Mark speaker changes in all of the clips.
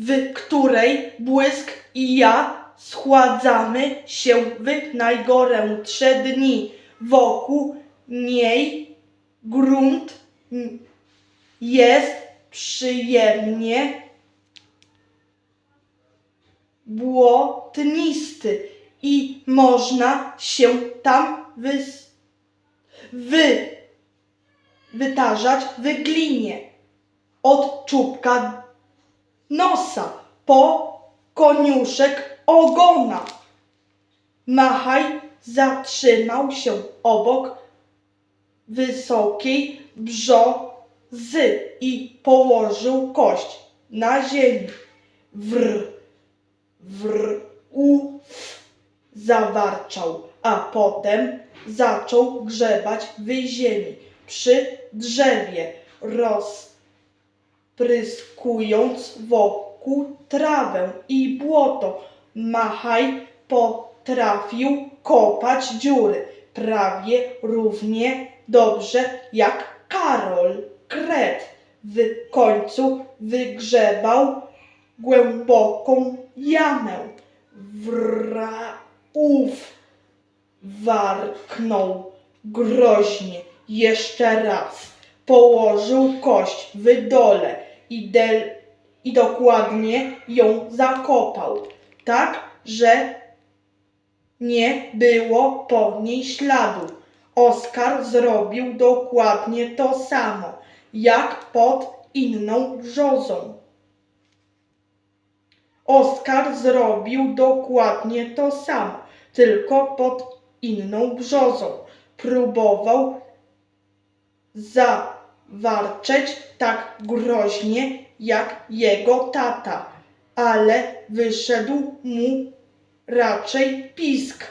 Speaker 1: w której błysk i ja schładzamy się w najgorętsze dni. Wokół niej grunt jest przyjemnie błotnisty i można się tam wys- wy, wytarzać w glinie od czubka nosa po koniuszek ogona. Machaj zatrzymał się obok wysokiej brzozy i położył kość na ziemi. Wr, wr, uf, zawarczał, a potem zaczął grzebać w ziemi przy drzewie, rozpryskując wokół trawę i błoto. Machaj potrafił kopać dziury prawie równie dobrze jak Karol Kret. W końcu wygrzebał głęboką jamę. Wra, uf, warknął groźnie jeszcze raz. Położył kość w dole i, del, i dokładnie ją zakopał, tak, że nie było po niej śladu. Oskar zrobił dokładnie to samo, jak pod inną brzozą. Oskar zrobił dokładnie to samo, tylko pod inną brzozą. Próbował zawarczeć tak groźnie jak jego tata, ale wyszedł mu raczej pisk.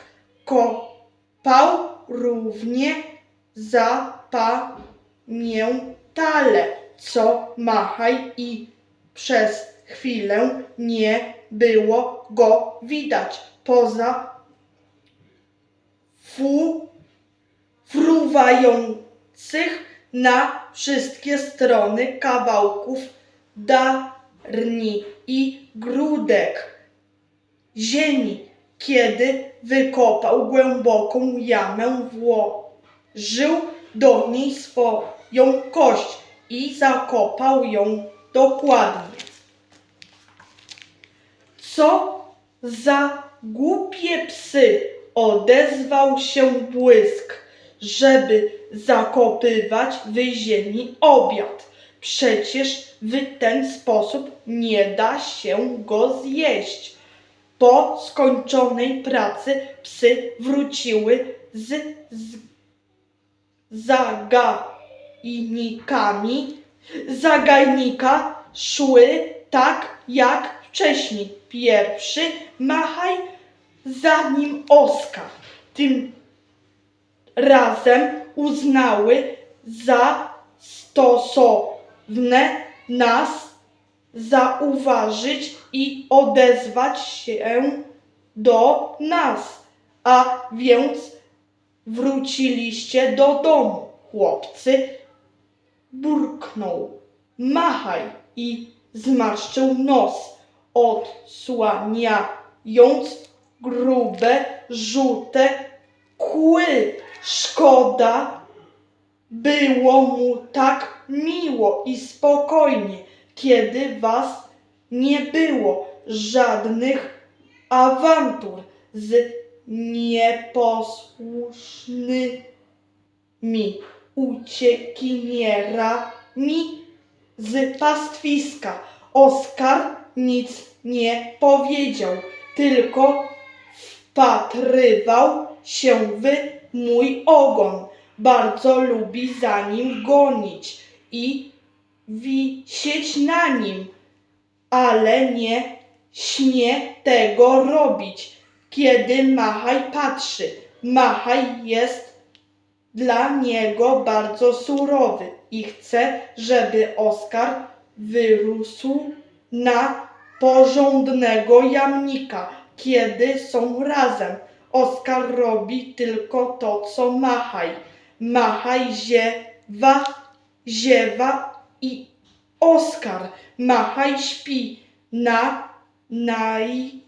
Speaker 1: Kopał równie zapamiętale, co Machaj i przez chwilę nie było go widać poza fu, fruwających na wszystkie strony kawałków darni i grudek ziemi. Kiedy wykopał głęboką jamę, włożył do niej swoją kość i zakopał ją dokładnie. Co za głupie psy! Odezwał się błysk, żeby zakopywać w ziemi obiad. Przecież w ten sposób nie da się go zjeść. Po skończonej pracy psy wróciły z, z zagajnikami. Zagajnika szły tak jak wcześniej. Pierwszy machaj, za nim Oskar. Tym razem uznały za stosowne nas zauważyć i odezwać się do nas. A więc wróciliście do domu. Chłopcy burknął. Machaj i zmarszczył nos, odsłaniając grube, żółte kły. Szkoda było mu tak miło i spokojnie, kiedy was nie było żadnych awantur z nieposłusznymi uciekinierami z pastwiska. Oskar nic nie powiedział, tylko wpatrywał się w mój ogon. Bardzo lubi za nim gonić i wisieć na nim, ale nie śmie tego robić, kiedy Machaj patrzy. Machaj jest dla niego bardzo surowy i chce, żeby Oskar wyrósł na porządnego jamnika, kiedy są razem. Oskar robi tylko to, co Machaj. Machaj ziewa, ziewa i Oskar. Machaj śpi, na najwyższym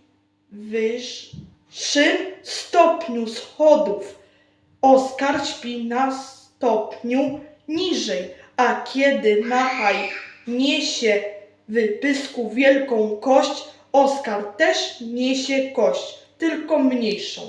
Speaker 1: stopniu schodów. Oskar śpi na stopniu niżej, a kiedy Machaj niesie w pysku wielką kość, Oskar też niesie kość, tylko mniejszą.